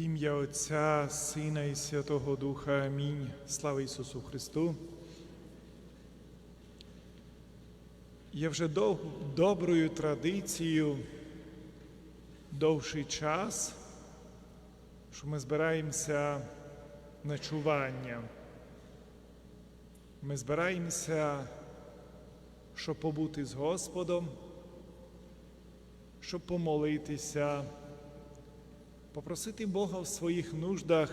В ім'я Отця, Сина і Святого Духа. Амінь. Слава Ісусу Христу. Є вже дов, доброю традицією довший час, що ми збираємося на чування. Ми збираємося, щоб побути з Господом, щоб помолитися, попросити Бога в своїх нуждах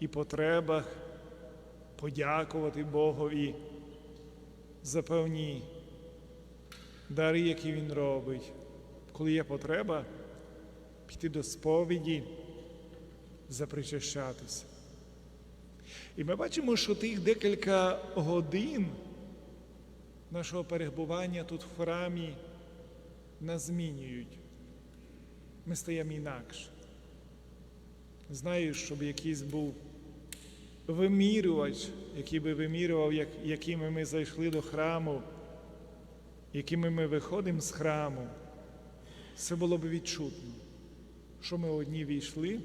і потребах, подякувати Богові за певні дари, які Він робить. Коли є потреба, піти до сповіді, запричащатися. І ми бачимо, що тих декілька годин нашого перебування тут в храмі нас змінюють. Ми стаємо інакше. Знаю, щоб якийсь був вимірювач, який би вимірював, як, якими ми зайшли до храму, якими ми виходимо з храму, це було б відчутно, що ми одні війшли,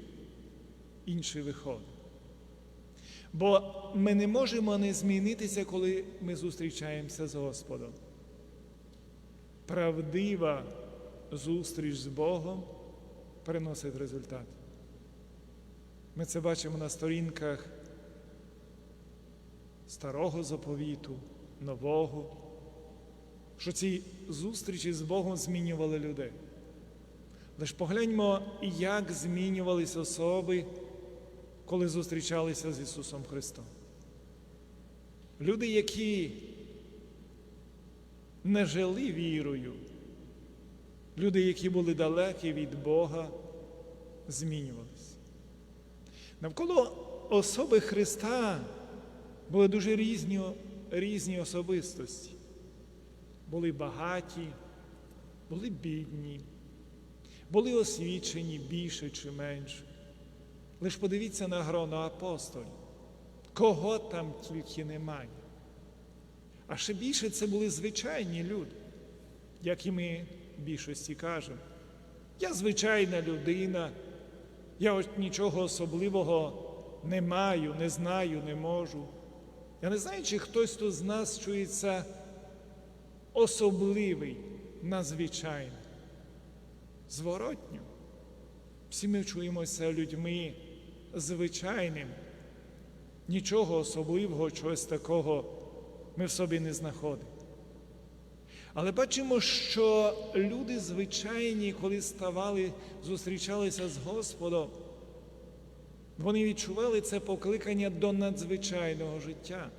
інші виходимо. Бо ми не можемо не змінитися, коли ми зустрічаємося з Господом. Правдива зустріч з Богом приносить результат. Ми це бачимо на сторінках старого заповіту, нового, що ці зустрічі з Богом змінювали людей. Лиш погляньмо, як змінювалися особи, коли зустрічалися з Ісусом Христом. Люди, які не жили вірою, люди, які були далекі від Бога, змінювалися. Навколо особи Христа були дуже різні, різні особистості. Були багаті, були бідні, були освічені більше чи менше. Лиш подивіться на гроно апостолів, кого там тільки немає. А ще більше це були звичайні люди, як і ми більшості кажемо. Я звичайна людина, я от нічого особливого не маю, не знаю, не можу. Я не знаю, чи хтось тут з нас чується особливий, надзвичайний. Зворотньо. Всі ми чуємося людьми звичайним. Нічого особливого, чогось такого ми в собі не знаходимо. Але бачимо, що люди звичайні, коли ставали, зустрічалися з Господом, вони відчували це покликання до надзвичайного життя,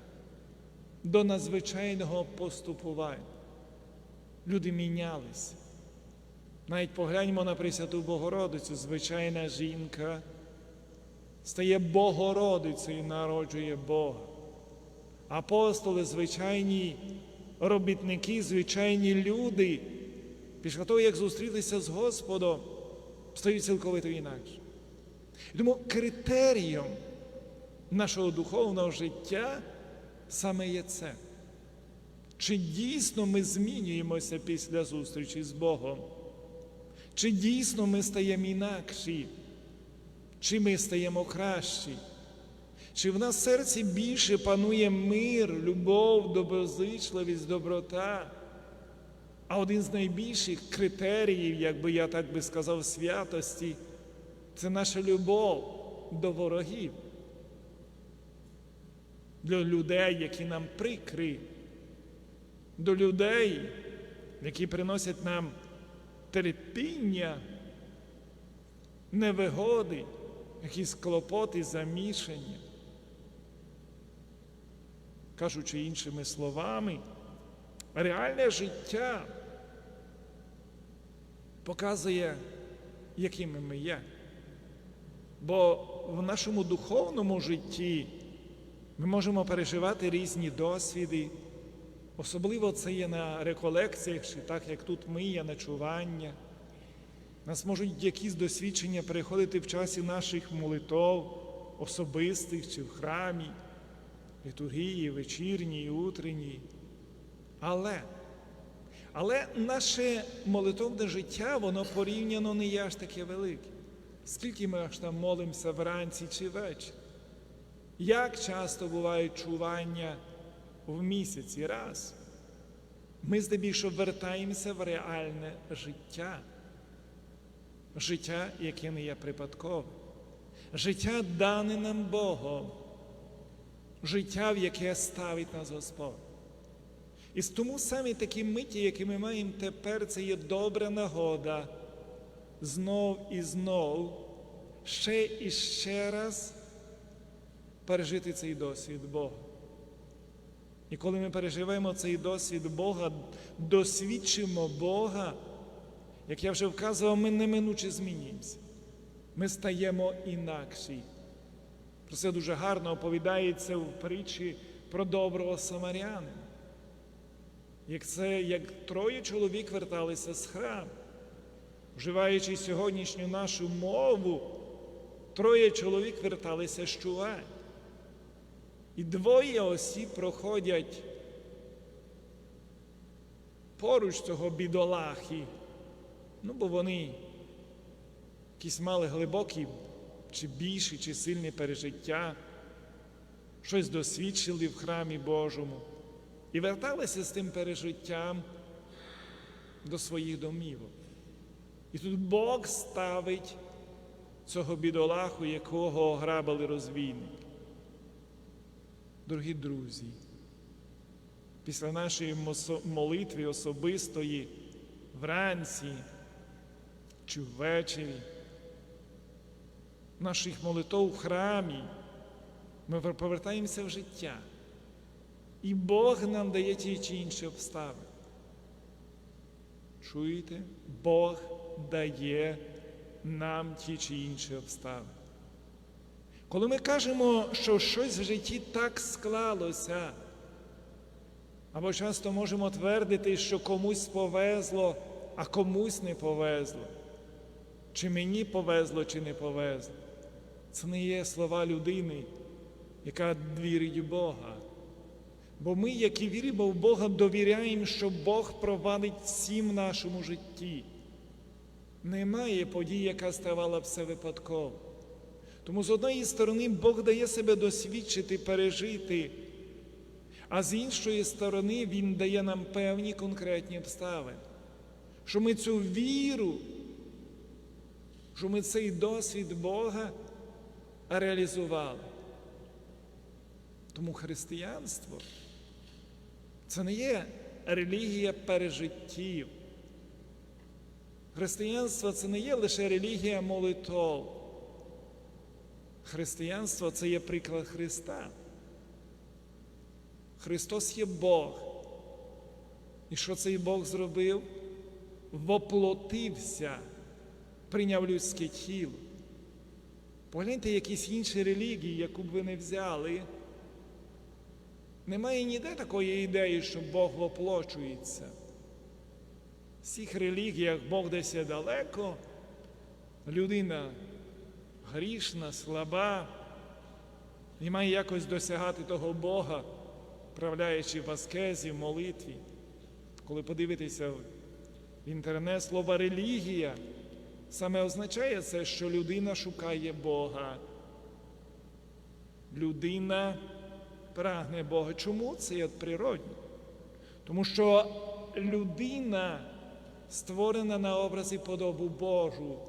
до надзвичайного поступування. Люди мінялися. Навіть погляньмо на Пресвяту Богородицю, звичайна жінка стає Богородицею і народжує Бога. Апостоли, звичайні робітники, звичайні люди, після того, як зустрілися з Господом, стають цілковито інакше. Тому критерієм нашого духовного життя саме є це. Чи дійсно ми змінюємося після зустрічі з Богом? Чи дійсно ми стаємо інакші? Чи ми стаємо кращі? Чи в нас в серці більше панує мир, любов, доброзичливість, доброта? А один з найбільших критеріїв, як би я так би сказав, святості, це наша любов до ворогів, до людей, які нам прикри, до людей, які приносять нам терпіння, невигоди, якісь клопоти, замішання. Кажучи іншими словами, реальне життя показує, якими ми є. Бо в нашому духовному житті ми можемо переживати різні досвіди, особливо це є на реколекціях, чи так як тут ми є ночування. Нас можуть якісь досвідчення переходити в часі наших молитов, особистих чи в храмі, літургії, вечірній, утренній. Але, але наше молитовне життя, воно порівняно не є аж таке велике. Скільки ми аж там молимося вранці чи ввечері? Як часто бувають чування в місяці раз? Ми здебільшого вертаємося в реальне життя, життя, яке не є припадкове, життя дане нам Богом, життя, в яке ставить нас Господь. І тому саме такі миті, які ми маємо тепер, це є добра нагода знов і знов, ще і ще раз пережити цей досвід Бога. І коли ми переживемо цей досвід Бога, досвідчимо Бога, як я вже вказував, ми неминуче змінюємося. Ми стаємо інакші. Про це дуже гарно оповідається в притчі про доброго самарянина. Як це як троє чоловік верталися з храму, вживаючи сьогоднішню нашу мову, троє чоловік верталися з чувань. І двоє осіб проходять поруч цього бідолахи, ну бо вони якісь мали глибокі, чи більші, чи сильні пережиття, щось досвідчили в храмі Божому і верталися з тим пережиттям до своїх домівок. І тут Бог ставить цього бідолаху, якого ограбили розбійники. Дорогі друзі, після нашої молитви особистої вранці чи ввечері, наших молитв в храмі, ми повертаємося в життя. І Бог нам дає ті чи інші обставини. Чуєте? Бог дає нам ті чи інші обставини. Коли ми кажемо, що щось в житті так склалося, або часто можемо твердити, що комусь повезло, а комусь не повезло, чи мені повезло, чи не повезло, це не є слова людини, яка вірить в Бога. Бо ми, які віримо в Бога, довіряємо, що Бог провадить всім нашому житті. Немає події, яка ставала все випадково. Тому з одної сторони Бог дає себе досвідчити, пережити, а з іншої сторони Він дає нам певні конкретні обставини, що ми цю віру, що ми цей досвід Бога реалізували. Тому християнство це не є релігія пережиттів. Християнство це не є лише релігія молитов. Християнство це є приклад Христа. Христос є Бог. І що цей Бог зробив? Воплотився, прийняв людське тіло. Погляньте якісь інші релігії, яку б ви не взяли. Немає ніде такої ідеї, що Бог воплочується. В всіх релігіях Бог десь далеко, людина грішна, слаба і має якось досягати того Бога, правляючи в аскезі, в молитві. Коли подивитися в інтернет слово релігія, саме означає це, що людина шукає Бога. Людина прагне Бога. Чому це є природно? Тому що людина створена на образ і подобу Божу.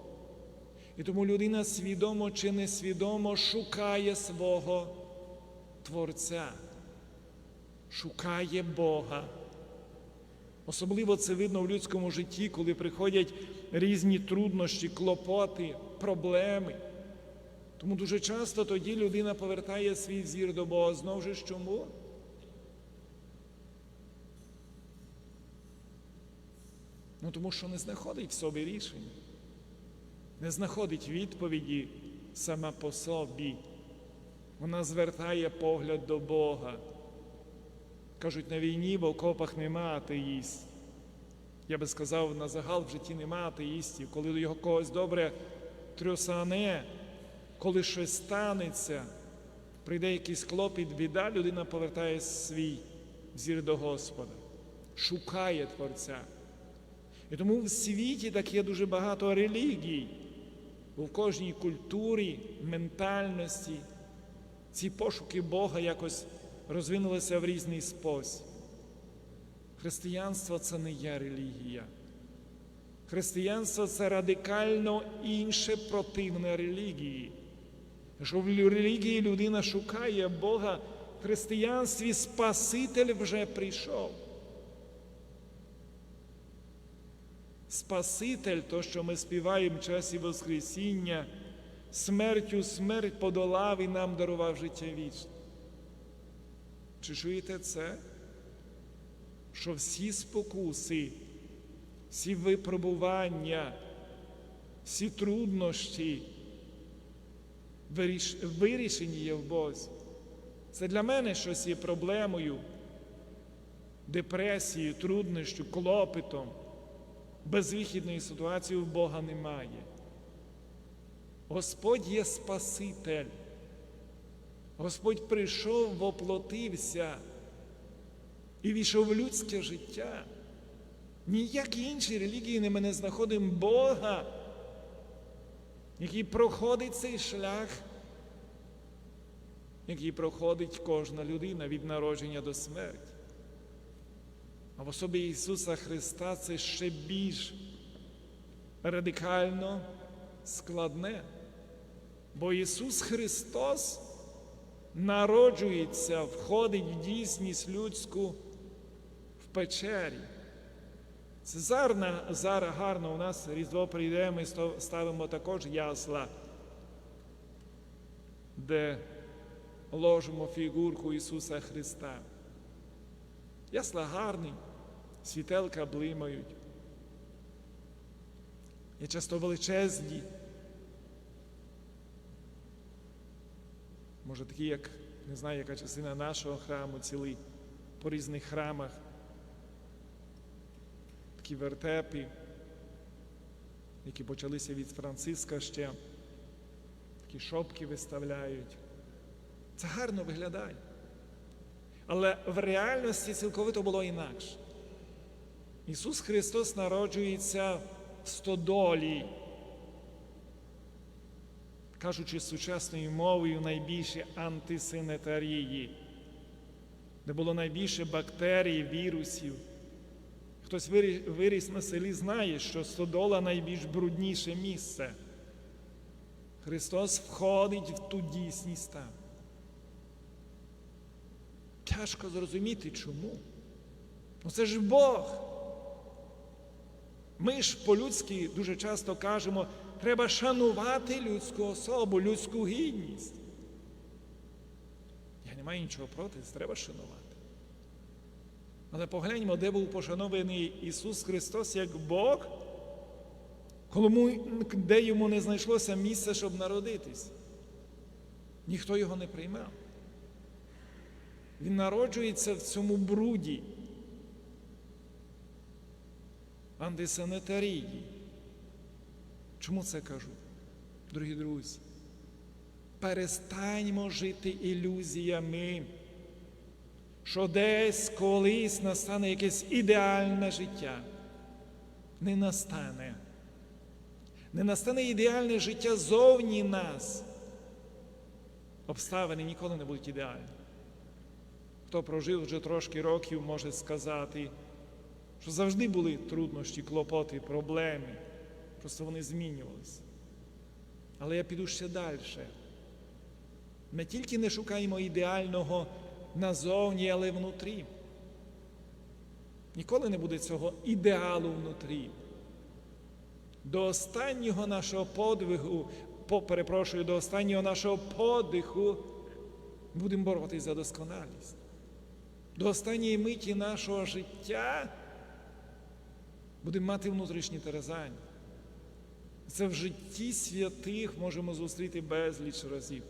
І тому людина свідомо чи несвідомо шукає свого Творця, шукає Бога. Особливо це видно в людському житті, коли приходять різні труднощі, клопоти, проблеми. Тому дуже часто тоді людина повертає свій зір до Бога. Знову ж чому? Ну тому що не знаходить в собі рішення, не знаходить відповіді сама по собі. Вона звертає погляд до Бога. Кажуть, на війні в окопах нема атеїст. Я би сказав, на загал в житті нема атеїстів, коли його когось добре трясане, коли щось станеться, прийде якийсь клопіт, біда, людина повертає свій зір до Господа, шукає Творця. І тому в світі так є дуже багато релігій, бо в кожній культурі, ментальності ці пошуки Бога якось розвинулися в різний спосіб. Християнство це не є релігія. Християнство це радикально інше противне релігії. Якщо в релігії людина шукає Бога, в християнстві Спаситель вже прийшов. Спаситель, то, що ми співаємо в часі Воскресіння, смертю смерть подолав і нам дарував життя вічне. Чи чуєте це? Що всі спокуси, всі випробування, всі труднощі вирішені є в Бозі. Це для мене щось є проблемою, депресією, труднощю, клопотом. Безвихідної ситуації в Бога немає. Господь є Спаситель. Господь прийшов, воплотився і війшов в людське життя. Ніякі інші релігії не ми не знаходимо Бога, який проходить цей шлях, який проходить кожна людина від народження до смерті. А в особі Ісуса Христа це ще більш радикально складне. Бо Ісус Христос народжується, входить в дійсність людську печері. Це зараз, зараз гарно у нас Різдво прийде, ми ставимо також ясла, де ложимо фігурку Ісуса Христа. Ясла гарний, світелка блимають. Є часто величезні. Може, такі, як не знаю, яка частина нашого храму, цілий по різних храмах. Такі вертепи, які почалися від Франциска ще, такі шопки виставляють. Це гарно виглядає. Але в реальності цілковито було інакше. Ісус Христос народжується в стодолі, кажучи сучасною мовою, найбільше антисанітарії, де було найбільше бактерій, вірусів. Хтось виріс на селі, знає, що стодола найбільш брудніше місце. Христос входить в ту дійсність там. Тяжко зрозуміти чому. Ну це ж Бог. Ми ж по-людськи дуже часто кажемо, треба шанувати людську особу, людську гідність. Я не маю нічого проти, треба шанувати. Але погляньмо, де був пошанований Ісус Христос як Бог, де йому не знайшлося місця, щоб народитись. Ніхто його не приймав. Він народжується в цьому бруді, антисанітарії. Чому це кажу, дорогі друзі? Перестаньмо жити ілюзіями, що десь колись настане якесь ідеальне життя. Не настане. Не настане ідеальне життя зовні нас. Обставини ніколи не будуть ідеальні. Хто прожив вже трошки років, може сказати, що завжди були труднощі, клопоти, проблеми. Просто вони змінювалися. Але я піду ще далі. Ми тільки не шукаємо ідеального назовні, але внутрі. Ніколи не буде цього ідеалу внутрі. До останнього нашого подвигу, по, перепрошую, до останнього нашого подиху будемо боротися за досконалість. До останньої миті нашого життя будемо мати внутрішні терезання. Це в житті святих можемо зустріти безліч разів.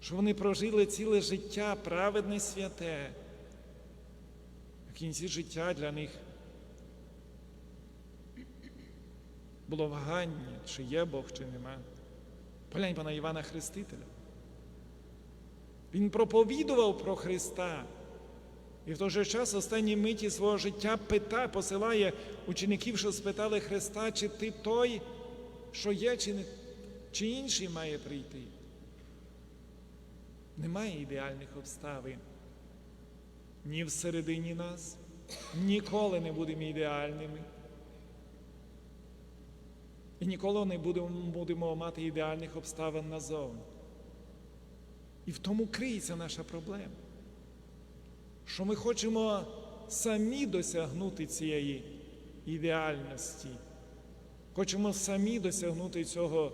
Що вони прожили ціле життя праведне святе. В кінці життя для них було вагання, чи є Бог, чи нема. Поглянь на Івана Хрестителя. Він проповідував про Христа. І в той же час останній миті свого життя пита, посилає учеників, що спитали Христа, чи ти той, що є, чи, не, чи інший має прийти. Немає ідеальних обставин. Ні всередині нас, ніколи не будемо ідеальними. І ніколи не будемо, будемо мати ідеальних обставин назовні. І в тому криється наша проблема, що ми хочемо самі досягнути цієї ідеальності, хочемо самі досягнути цього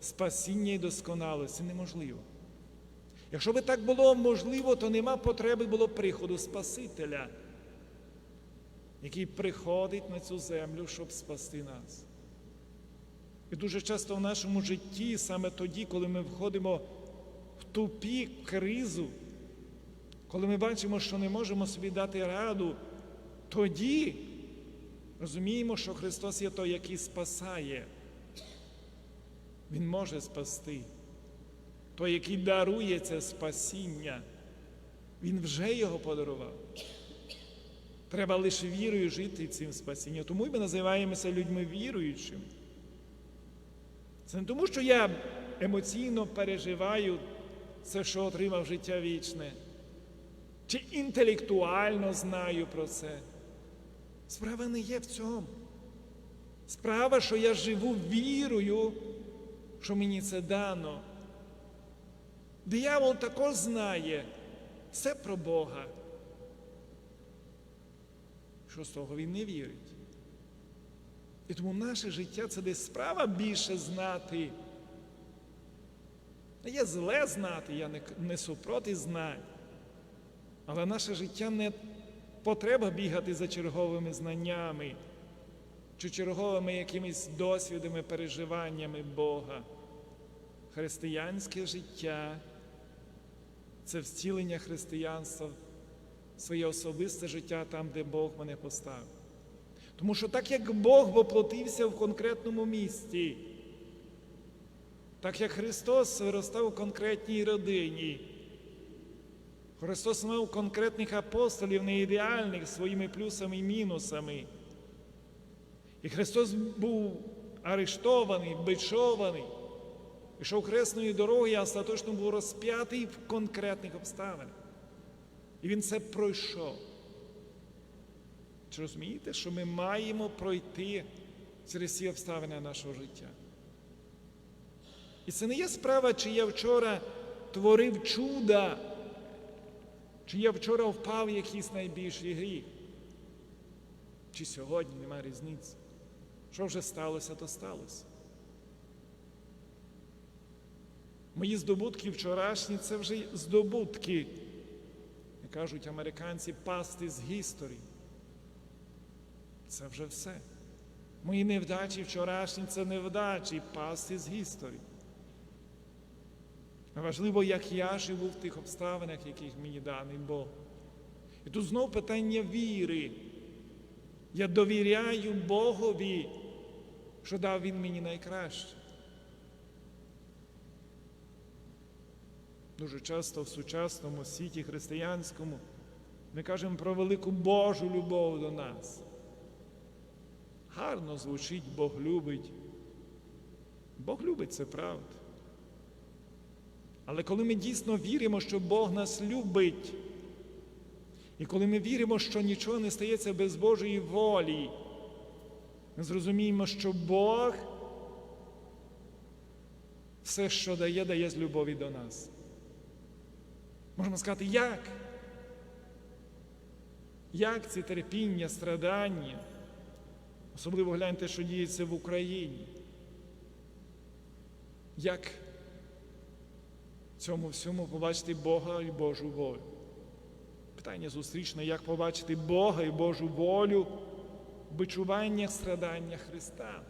спасіння і досконалості. Неможливо. Якщо би так було можливо, то нема потреби було приходу Спасителя, який приходить на цю землю, щоб спасти нас. І дуже часто в нашому житті, саме тоді, коли ми входимо в тупік, кризу, коли ми бачимо, що не можемо собі дати раду, тоді розуміємо, що Христос є той, який спасає. Він може спасти. Той, який дарує це спасіння, Він вже його подарував. Треба лише вірою жити цим спасінням. Тому ми називаємося людьми віруючими. Це не тому, що я емоційно переживаю це, що отримав життя вічне, чи інтелектуально знаю про це. Справа не є в цьому. Справа, що я живу вірою, що мені це дано. Диявол також знає все про Бога. Що з того він не вірить. І тому наше життя це десь справа більше знати. Є зле знати, я не, не супроти знань. Але наше життя не потреба бігати за черговими знаннями чи черговими якимись досвідами, переживаннями Бога. Християнське життя це втілення християнства, своє особисте життя там, де Бог мене поставив. Тому що так як Бог воплотився в конкретному місті, так як Христос виростав у конкретній родині, Христос мав конкретних апостолів, не ідеальних своїми плюсами і мінусами. І Христос був арештований, бичований, пішов хресною дорогою, а остаточно був розп'ятий в конкретних обставинах. І Він це пройшов. Чи розумієте, що ми маємо пройти через ці обставини нашого життя? І це не є справа, чи я вчора творив чуда, чи я вчора впав в якийсь найбільший гріх, чи сьогодні немає різниці. Що вже сталося, то сталося. Мої здобутки вчорашні це вже здобутки, як кажуть американці, пасти з історії. Це вже все. Мої невдачі вчорашні це невдачі, пасти з історії. Важливо, як я живу в тих обставинах, яких мені даний Бог. І тут знову питання віри. Я довіряю Богові, що дав Він мені найкраще. Дуже часто в сучасному світі християнському ми кажемо про велику Божу любов до нас. Гарно звучить, Бог любить. Бог любить це правда. Але коли ми дійсно віримо, що Бог нас любить, і коли ми віримо, що нічого не стається без Божої волі, ми зрозуміємо, що Бог все, що дає, дає з любові до нас. Можемо сказати, як? Як ці терпіння, страдання? Особливо гляньте, що діється в Україні. Як цьому всьому побачити Бога і Божу волю? Питання зустрічне, як побачити Бога і Божу волю в бичуваннях страдання Христа?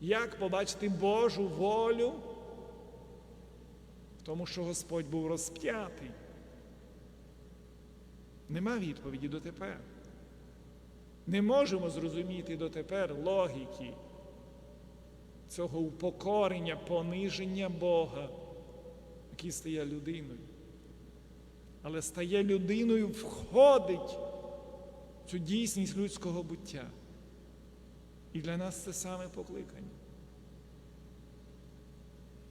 Як побачити Божу волю тому, що Господь був розп'ятий? Нема відповіді дотепер. Не можемо зрозуміти дотепер логіки цього упокорення, пониження Бога, який стає людиною. Але стає людиною, входить в цю дійсність людського буття. І для нас це саме покликання.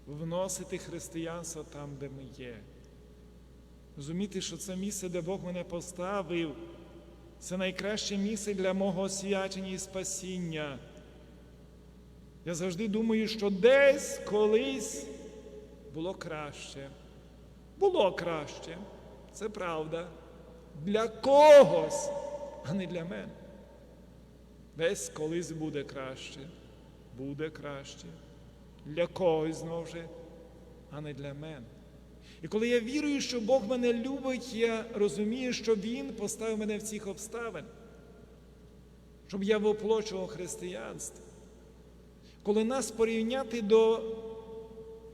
Вносити християнство там, де ми є. Розуміти, що це місце, де Бог мене поставив, це найкраще місце для мого освячення і спасіння. Я завжди думаю, що десь колись було краще. Було краще. Це правда. Для когось, а не для мене. Десь колись буде краще. Буде краще. Для когось знову ж, а не для мене. І коли я вірую, що Бог мене любить, я розумію, що Він поставив мене в цих обставин, щоб я воплочував християнство. Коли нас порівняти до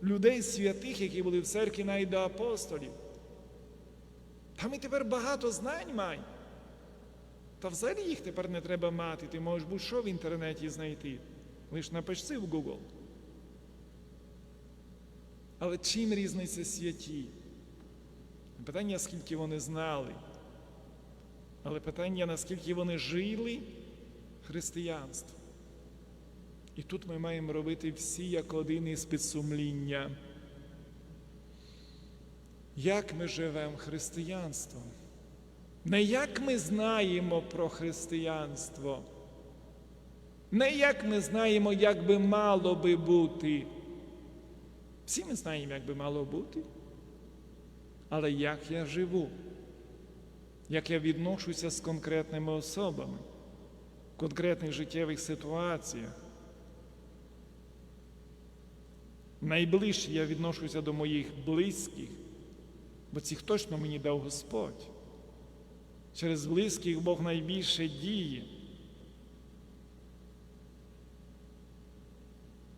людей святих, які були в церкві, навіть до апостолів, там і тепер багато знань мають. Та взагалі їх тепер не треба мати. Ти можеш будь-що в інтернеті знайти. Лиш напиши в Google. Але чим різниця святі? Питання, скільки вони знали, але питання, наскільки вони жили християнством. І тут ми маємо робити всі як один із підсумління. Як ми живемо християнством? Не як ми знаємо про християнство, не як ми знаємо, як би мало би бути. Всі ми знаємо, як би мало бути. Але як я живу, як я відношуся з конкретними особами, в конкретних життєвих ситуаціях. Найближче я відношуся до моїх близьких, бо цих точно мені дав Господь. Через близьких Бог найбільше діє.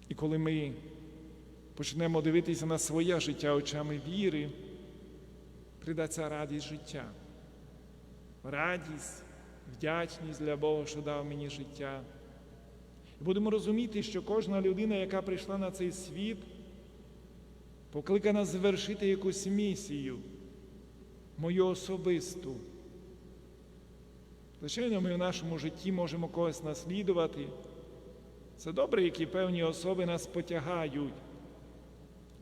І коли ми почнемо дивитися на своє життя очами віри, ця радість життя. Радість, вдячність для Бога, що дав мені життя. І будемо розуміти, що кожна людина, яка прийшла на цей світ, покликана завершити якусь місію, мою особисту. Звичайно, ми в нашому житті можемо когось наслідувати. Це добре, які певні особи нас потягають.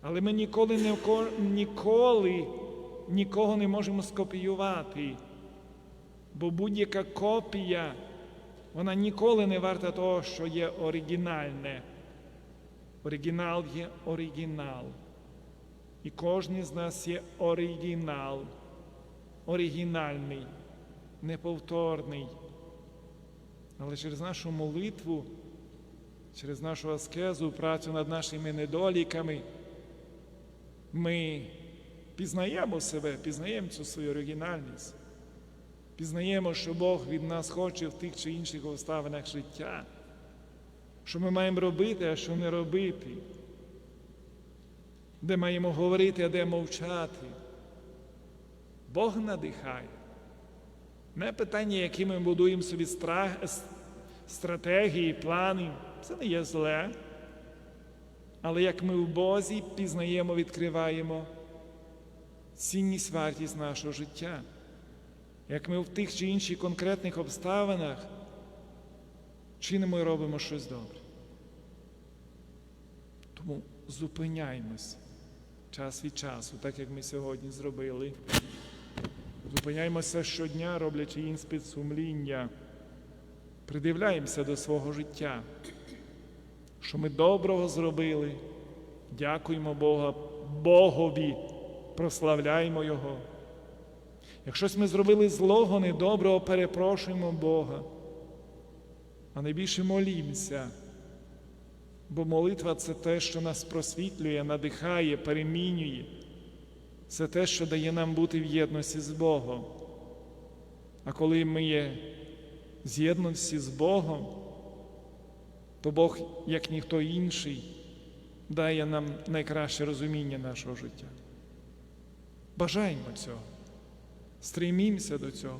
Але ми ніколи ніколи нікого не можемо скопіювати, бо будь-яка копія, вона ніколи не варта того, що є оригінальне. Оригінал є оригінал. І кожен з нас є оригінал, оригінальний, неповторний. Але через нашу молитву, через нашу аскезу, працю над нашими недоліками, ми пізнаємо себе, пізнаємо цю свою оригінальність, пізнаємо, що Бог від нас хоче в тих чи інших обставинах життя, що ми маємо робити, а що не робити, де маємо говорити, а де мовчати. Бог надихає. Не питання, які ми будуємо собі стратегії, плани, це не є зле. Але як ми в Бозі пізнаємо, відкриваємо цінність вартість нашого життя, як ми в тих чи інших конкретних обставинах чинимо і робимо щось добре. Тому зупиняємось час від часу, так як ми сьогодні зробили. Зупиняємося щодня, роблячи інспит сумління, придивляємося до свого життя, що ми доброго зробили, дякуємо Бога, Богові, прославляємо Його. Якщо ми зробили злого, недоброго, перепрошуємо Бога, а найбільше молімося, бо молитва це те, що нас просвітлює, надихає, перемінює. Це те, що дає нам бути в єдності з Богом. А коли ми є з'єднаності з Богом, то Бог, як ніхто інший, дає нам найкраще розуміння нашого життя. Бажаємо цього, стремімося до цього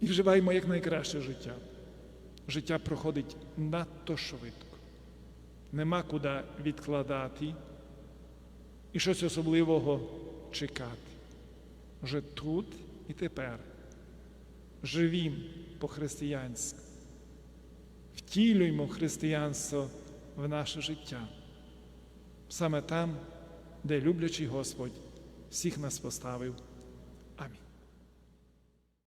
і вживаємо як найкраще життя. Життя проходить надто швидко, нема куди відкладати і щось особливого чекати. Вже тут і тепер. Живім по-християнськи. Втілюємо християнство в наше життя. саме там, де люблячий Господь всіх нас поставив.